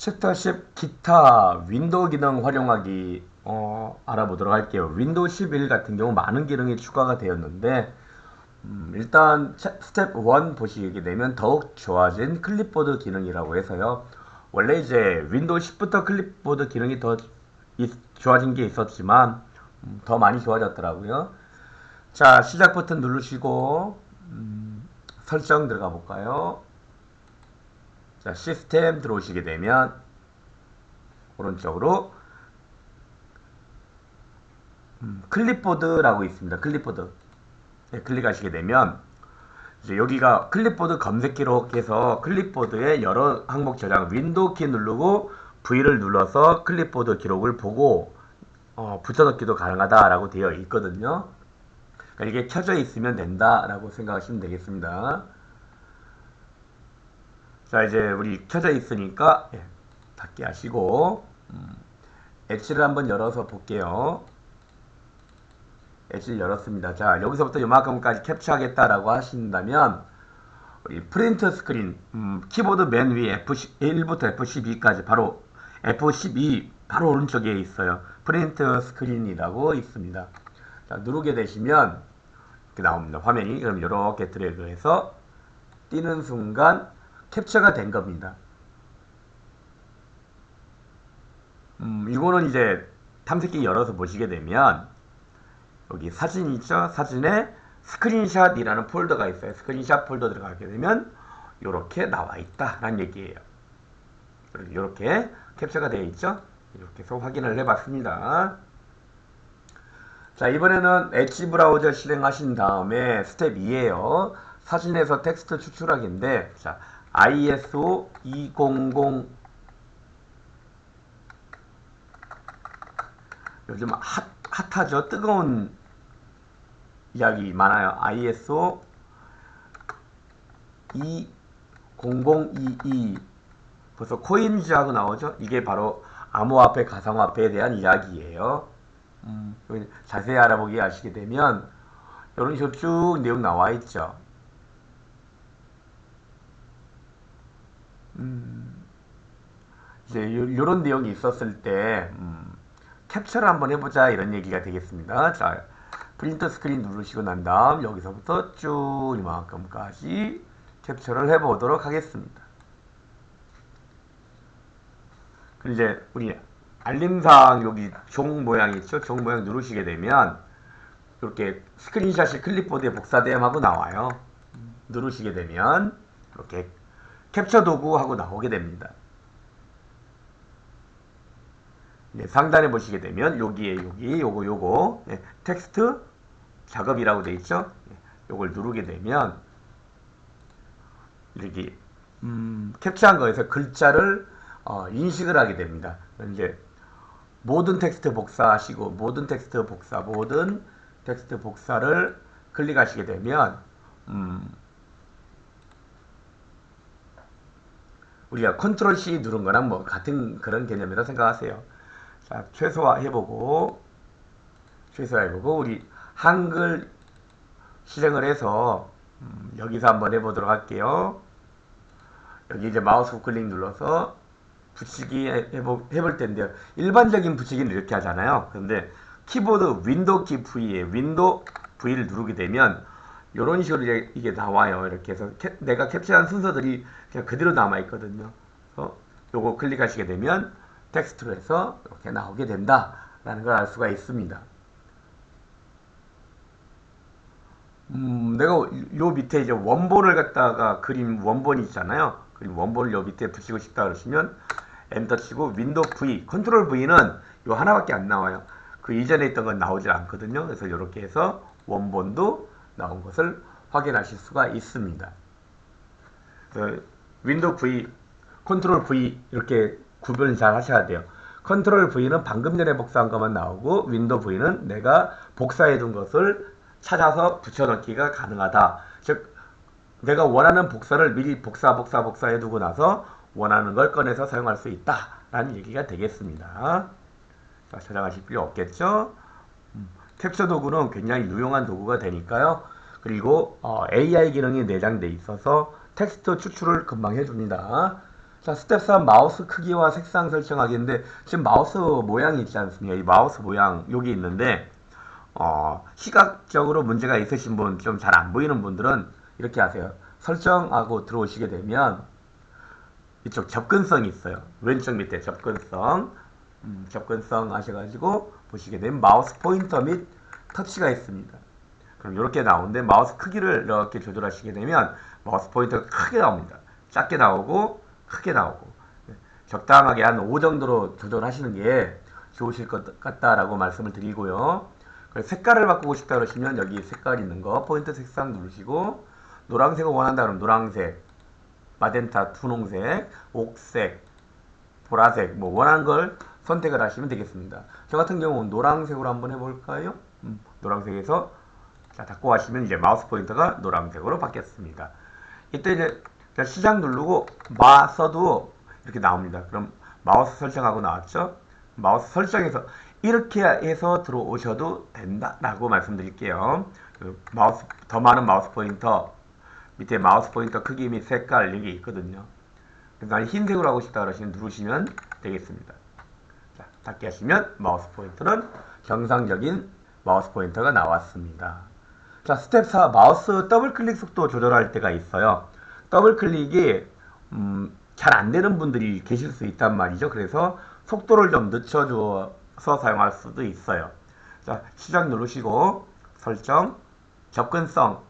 챕터 10 기타 윈도우 기능 활용하기 어, 알아보도록 할게요. 윈도우 11 같은 경우 많은 기능이 추가가 되었는데 음, 일단 스텝 1 보시게 되면 더욱 좋아진 클립보드 기능이라고 해서요. 원래 이제 윈도우 10부터 클립보드 기능이 더 있, 좋아진 게 있었지만 음, 더 많이 좋아졌더라고요. 자 시작 버튼 누르시고 음, 설정 들어가 볼까요? 자, 시스템 들어오시게 되면 오른쪽으로 음, 클립보드라고 있습니다. 클립보드. 네, 클릭하시게 되면 이제 여기가 클립보드 검색기로 해서 클립보드에 여러 항목 저장 윈도우 키 누르고 V를 눌러서 클립보드 기록을 보고 어, 붙여넣기도 가능하다라고 되어 있거든요. 그러니까 이게 켜져 있으면 된다라고 생각하시면 되겠습니다. 자 이제 우리 켜져 있으니까 예, 닫게 하시고 음, 엣지를 한번 열어서 볼게요. 엣지를 열었습니다. 자 여기서부터 요만큼까지 캡처하겠다라고 하신다면 우리 프린트 스크린 음, 키보드 맨 위에 F1부터 F12까지 바로 F12 바로 오른쪽에 있어요. 프린트 스크린이라고 있습니다. 자 누르게 되시면 이렇게 나옵니다. 화면이 그럼 이렇게 드래그해서 뛰는 순간 캡처가 된 겁니다. 음, 이거는 이제 탐색기 열어서 보시게 되면 여기 사진 있죠? 사진에 스크린샷이라는 폴더가 있어요. 스크린샷 폴더 들어가게 되면 이렇게 나와 있다라는 얘기예요. 이렇게 캡처가 되어 있죠? 이렇게 해서 확인을 해봤습니다. 자 이번에는 엣지 브라우저 실행하신 다음에 스텝 2에요. 사진에서 텍스트 추출하기인데 자 ISO 200 요즘 핫, 핫하죠. 뜨거운 이야기 많아요. ISO 20022 벌써 코인즈하고 나오죠. 이게 바로 암호화폐, 가상화폐에 대한 이야기예요. 음, 자세히 알아보기 하시게 되면 이런 식으로 쭉 내용 나와 있죠. 음, 이제 요, 런 내용이 있었을 때 음, 캡처를 한번 해보자 이런 얘기가 되겠습니다. 자, 프린터 스크린 누르시고 난 다음 여기서부터 쭉 이만큼까지 캡처를 해보도록 하겠습니다. 그리고 이제 우리 알림사항 여기 종 모양 있죠? 종 모양 누르시게 되면 이렇게 스크린샷이 클립보드에 복사됨하고 나와요. 누르시게 되면 이렇게 캡처 도구하고 나오게 됩니다. 네, 상단에 보시게 되면 여기에 여기 요거 요거 네, 텍스트 작업이라고 되어 있죠. 네, 요걸 누르게 되면 이렇게 음, 캡처한 거에서 글자를 어, 인식을 하게 됩니다. 이제 모든 텍스트 복사하시고 모든 텍스트 복사 모든 텍스트 복사를 클릭하시게 되면 음, 우리가 컨트롤 C 누른 거랑 뭐 같은 그런 개념이라 생각하세요. 자, 최소화 해보고, 최소화 해보고, 우리 한글 실행을 해서, 음, 여기서 한번 해보도록 할게요. 여기 이제 마우스 우클릭 눌러서 붙이기 해보, 해볼 텐데요. 일반적인 붙이기는 이렇게 하잖아요. 근데 키보드 윈도우 키 V에 윈도우 V를 누르게 되면 이런 식으로 이제 이게 나와요. 이렇게 해서 캡, 내가 캡처한 순서들이 그냥 그대로 남아 있거든요. 그래서 요거 클릭하시게 되면 텍스트로 해서 이렇게 나오게 된다라는 걸 알 수가 있습니다. 음, 내가 요 밑에 이제 원본을 갖다가 그림 원본이 있잖아요. 그림 원본을 요 밑에 붙이고 싶다 그러시면 엔터 치고 윈도우 V, 컨트롤 V는 요 하나밖에 안 나와요. 그 이전에 있던 건 나오지 않거든요. 그래서 이렇게 해서 원본도 나온 것을 확인하실 수가 있습니다. 윈도우 V, 컨트롤 V 이렇게 구분 잘 하셔야 돼요. 컨트롤 V는 방금 전에 복사한 것만 나오고 윈도우 V는 내가 복사해 둔 것을 찾아서 붙여넣기가 가능하다. 즉 내가 원하는 복사를 미리 복사 복사 복사해 두고 나서 원하는 걸 꺼내서 사용할 수 있다 라는 얘기가 되겠습니다. 자, 저장하실 필요 없겠죠? 캡처 도구는 굉장히 유용한 도구가 되니까요. 그리고 어, AI 기능이 내장되어 있어서 텍스트 추출을 금방 해줍니다. 자, 스텝 3 마우스 크기와 색상 설정하기인데 지금 마우스 모양이 있지 않습니까? 이 마우스 모양 여기 있는데 어, 시각적으로 문제가 있으신 분, 좀 잘 안 보이는 분들은 이렇게 하세요. 설정하고 들어오시게 되면 이쪽 접근성이 있어요. 왼쪽 밑에 접근성, 음, 접근성 하셔가지고 보시게 되면 마우스 포인터 및 터치가 있습니다. 그럼 이렇게 나오는데 마우스 크기를 이렇게 조절하시게 되면 마우스 포인터가 크게 나옵니다. 작게 나오고 크게 나오고 네, 적당하게 한 5 정도로 조절하시는 게 좋으실 것 같다라고 말씀을 드리고요. 색깔을 바꾸고 싶다 그러시면 여기 색깔 있는 거 포인트 색상 누르시고 노란색을 원한다 그러면 노란색, 마젠타, 분홍색, 옥색, 보라색 뭐 원하는 걸 선택을 하시면 되겠습니다. 저 같은 경우는 노란색으로 한번 해볼까요? 음, 노란색에서 자, 닫고 하시면 이제 마우스 포인터가 노란색으로 바뀌었습니다. 이때 이제 시작 누르고 마 써도 이렇게 나옵니다. 그럼 마우스 설정하고 나왔죠? 마우스 설정에서 이렇게 해서 들어오셔도 된다라고 말씀드릴게요. 그 마우스 더 많은 마우스 포인터 밑에 마우스 포인터 크기 및 색깔 여기 있거든요. 그래서 난 흰색으로 하고 싶다 그러시면 누르시면 되겠습니다. 자, 닫게 하시면 마우스 포인터는 정상적인 마우스 포인터가 나왔습니다. 자, 스텝 4 마우스 더블 클릭 속도 조절할 때가 있어요. 더블 클릭이 음, 잘 안 되는 분들이 계실 수 있단 말이죠. 그래서 속도를 좀 늦춰줘서 사용할 수도 있어요. 자, 시작 누르시고 설정, 접근성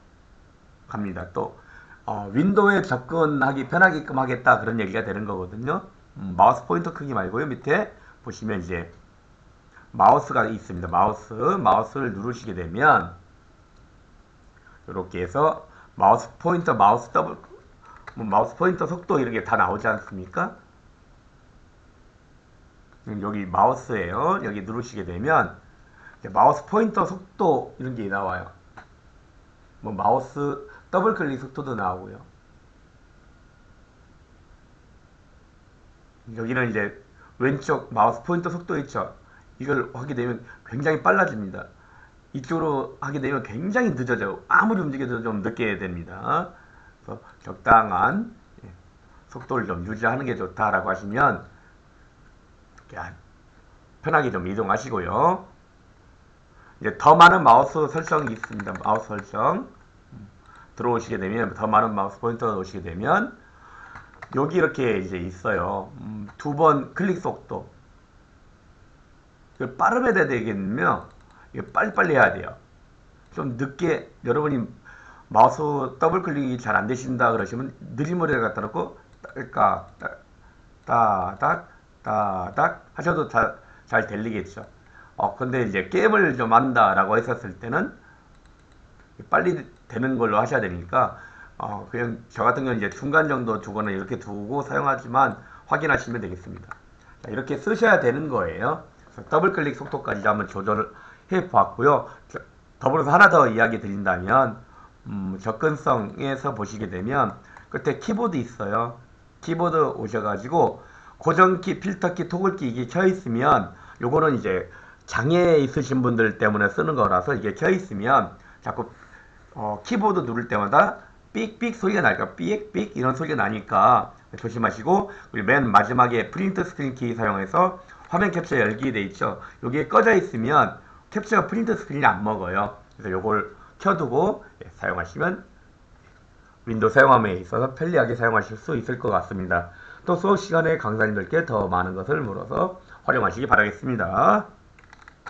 갑니다. 또 어, 윈도우에 접근하기 편하게끔 하겠다 그런 얘기가 되는 거거든요. 음, 마우스 포인터 크기 말고요. 밑에 보시면 이제 마우스가 있습니다. 마우스, 마우스를 누르시게 되면 이렇게 해서 마우스 포인터, 마우스 더블, 뭐 마우스 포인터 속도 이런 게다 나오지 않습니까? 여기 마우스예요. 여기 누르시게 되면 마우스 포인터 속도 이런 게 나와요. 뭐 마우스 더블 클릭 속도도 나오고요. 여기는 이제 왼쪽 마우스 포인터 속도 있죠. 이걸 하게 되면 굉장히 빨라집니다. 이쪽으로 하게 되면 굉장히 늦어져요. 아무리 움직여도 좀 늦게 됩니다. 그래서 적당한 예, 속도를 좀 유지하는 게 좋다라고 하시면 편하게 좀 이동하시고요. 이제 더 많은 마우스 설정이 있습니다. 마우스 설정 들어오시게 되면 더 많은 마우스 포인터가 오시게 되면 여기 이렇게 이제 있어요. 음, 두번 클릭 속도 빠르게 돼야 되겠네요. 빨리빨리 해야 돼요. 좀 늦게 여러분이 마우스 더블 클릭이 잘 안 되신다 그러시면 머리를 갖다 놓고 딸까 따닥 따닥 하셔도 잘, 잘 들리겠죠. 어 근데 이제 게임을 좀 한다라고 했었을 때는 빨리 되는 걸로 하셔야 되니까 어 그냥 저 같은 경우는 이제 중간 정도 두거나 이렇게 두고 사용하지만 확인하시면 되겠습니다. 자, 이렇게 쓰셔야 되는 거예요. 더블 클릭 속도까지 한번 조절을 해 보았고요. 더불어서 하나 더 이야기 드린다면 음, 접근성에서 보시게 되면 끝에 키보드 있어요. 키보드 오셔가지고 고정키, 필터키, 토글키 이게 켜 있으면 요거는 이제 장애 있으신 분들 때문에 쓰는 거라서 이게 켜 있으면 자꾸 어, 키보드 누를 때마다 삑삑 소리가 나니까 삑삑 이런 소리가 나니까 조심하시고 그리고 맨 마지막에 프린트 스크린 키 사용해서 화면 캡처 열기 돼 있죠. 여기에 꺼져 있으면 캡처가 프린트 스크린이 안 먹어요. 그래서 요걸 켜두고 예, 사용하시면 윈도우 사용함에 있어서 편리하게 사용하실 수 있을 것 같습니다. 또 수업 시간에 강사님들께 더 많은 것을 물어서 활용하시기 바라겠습니다.